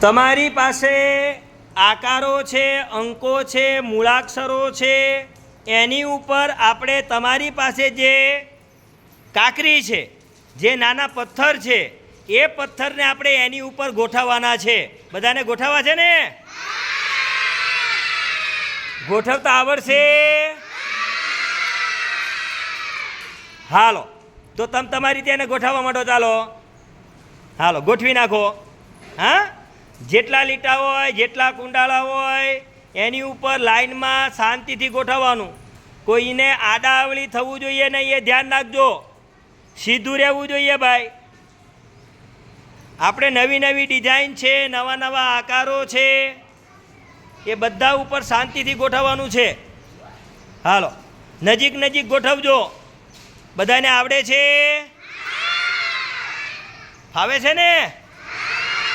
તમારી પાસે આકારો છે, અંકો છે, મૂળાક્ષરો છે, એની ઉપર આપણે તમારી પાસે જે કાકરી છે, જે નાના પથ્થર છે, એ પથ્થરને આપણે એની ઉપર ગોઠવવાના છે. બધાને ગોઠવવા છે ને? ગોઠવતા આવડશે? હાલો. તો તમે તમારી રીતે એને ગોઠવવા માંડો, ચાલો. હાલો, ગોઠવી નાખો. હા? જેટલા લીટા હોય, જેટલા કુંડાળા હોય, એની ઉપર લાઈનમાં શાંતિથી ગોઠવવાનું. કોઈને આડાવળી થવું જોઈએ નહીં, એ ધ્યાન રાખજો. સીધું રહેવું જોઈએ ભાઈ. આપણે નવી નવી ડિઝાઇન છે, નવા નવા આકારો છે, એ બધા ઉપર શાંતિથી ગોઠવવાનું છે. હાલો, નજીક નજીક ગોઠવજો. બધાને આવડે છે? ફાવે છે ને?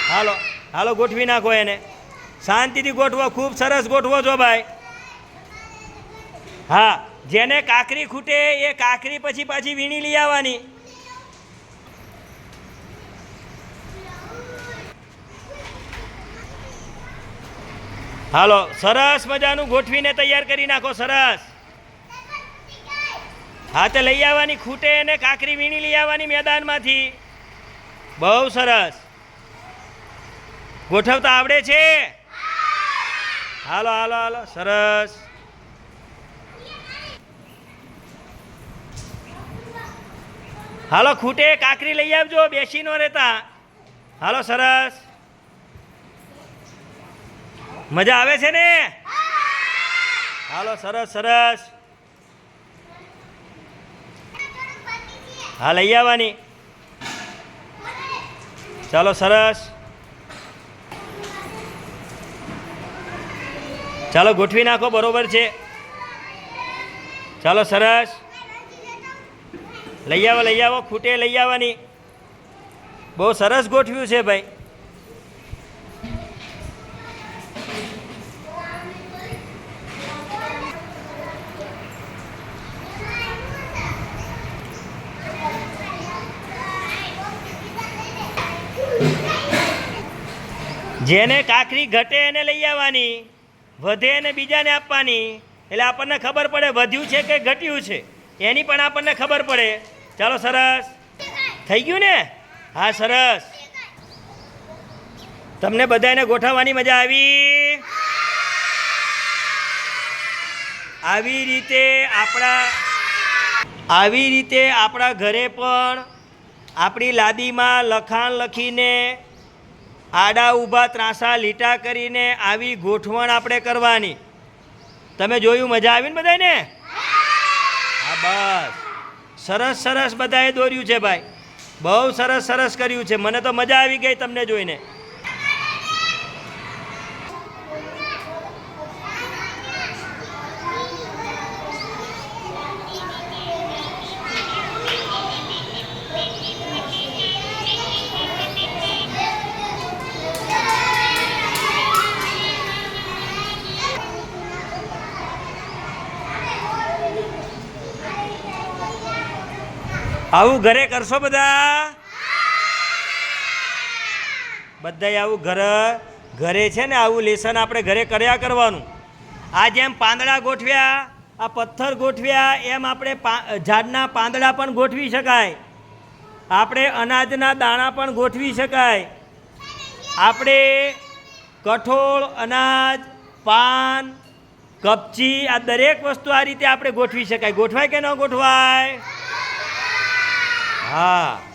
હાલો. હાલો, ગોઠવી નાખો એને. શાંતિથી ગોઠવો, ખૂબ સરસ ગોઠવો છો ભાઈ. હા, જેને કાકરી ખૂટે એ કાકરી પછી પાછી વીણી લઈ આવવાની. હાલો, સરસ મજાનું ગોઠવીને તૈયાર કરી નાખો, સરસ. હા, તે લઈ આવવાની, ખૂટે એને કાકરી વીણી લઈ આવવાની મેદાનમાંથી. બહુ સરસ. ગોઠવતા આવડે છે? હાલો હાલો હાલો, સરસ. હાલો, ખૂટે, કાકરી લઈ આવજો, બેસી નો રહેતા. હાલો, સરસ. મજા આવે છે ને? હાલો, સરસ સરસ. હા, લઈ આવવાની. ચાલો, સરસ. ચાલો ગોઠવી નાખો, બરોબર છે. ચાલો, સરસ. લઈ આવો લઈ આવો, ખૂટે લઈ આવવાની. બહુ સરસ ગોઠવ્યું છે ભાઈ. જેને કાકરી ઘટે એને લઈ આવવાની. વધે અને બીજાને આપવાની. એટલે આપણને ખબર પડે વધ્યું છે કે ઘટ્યું છે. એની પણ આપણને ખબર પડે. ચાલો સરસ. થઈ ગયું ને? હા, સરસ. તમને બધાને ગોઠવવાની મજા આવી? આવી રીતે આપણા, આવી રીતે આપણા ઘરે પણ આપણી લાદીમાં લખાણ લખીને આડા ઊભા ત્રાસા લીટા કરીને આવી ગોઠવણ આપણે કરવાની. તમે જોયું મજા આવી ને બધાને હા, બસ. સરસ સરસ બધાએ દોર્યું છે ભાઈ. બહુ સરસ સરસ કર્યું છે. મને તો મજા આવી ગઈ તમને જોઈને. આવું ઘરે કરશો બધા? બધાય આવું ઘર, ઘરે છે ને આવું લેસન આપણે ઘરે કર્યા કરવાનું. આ જેમ પાંદડા ગોઠવ્યા, આ પથ્થર ગોઠવ્યા, એમ આપણે ઝાડના પાંદડા પણ ગોઠવી શકાય. આપણે અનાજના દાણા પણ ગોઠવી શકાય. આપણે કઠોળ, અનાજ, પાન, કપચી આ દરેક વસ્તુ આ રીતે આપણે ગોઠવી શકાય. ગોઠવાય કે ન ગોઠવાય? હા.